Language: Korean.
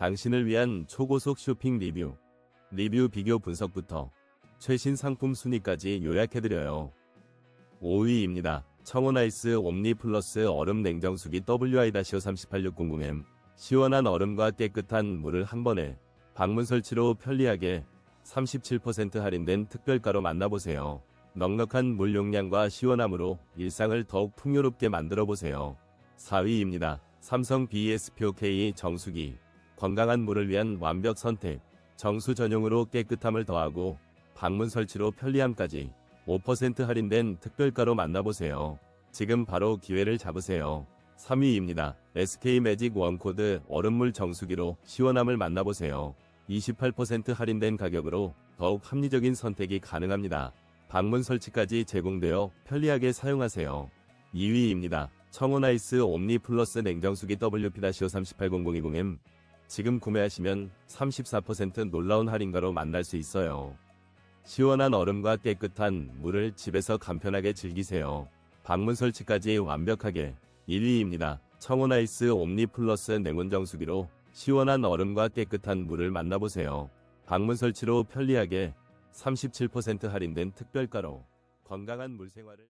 당신을 위한 초고속 쇼핑 리뷰. 리뷰 비교 분석부터 최신 상품 순위까지 요약해드려요. 5위입니다. 청원아이스 옴니 플러스 얼음 냉정수기 WI-53860M. 시원한 얼음과 깨끗한 물을 한 번에 방문 설치로 편리하게 37% 할인된 특별가로 만나보세요. 넉넉한 물 용량과 시원함으로 일상을 더욱 풍요롭게 만들어 보세요. 4위입니다. 삼성 BSPOK 정수기. 건강한 물을 위한 완벽 선택. 정수 전용으로 깨끗함을 더하고 방문 설치로 편리함까지 5% 할인된 특별가로 만나보세요. 지금 바로 기회를 잡으세요. 3위입니다. SK 매직 원코드 얼음물 정수기로 시원함을 만나보세요. 28% 할인된 가격으로 더욱 합리적인 선택이 가능합니다. 방문 설치까지 제공되어 편리하게 사용하세요. 2위입니다. 청원아이스 옴니 플러스 냉정수기 WP-5380020M 지금 구매하시면 34% 놀라운 할인가로 만날 수 있어요. 시원한 얼음과 깨끗한 물을 집에서 간편하게 즐기세요. 방문 설치까지 완벽하게 1위입니다. 청원아이스 옴니 플러스 냉온 정수기로 시원한 얼음과 깨끗한 물을 만나보세요. 방문 설치로 편리하게 37% 할인된 특별가로 건강한 물 생활을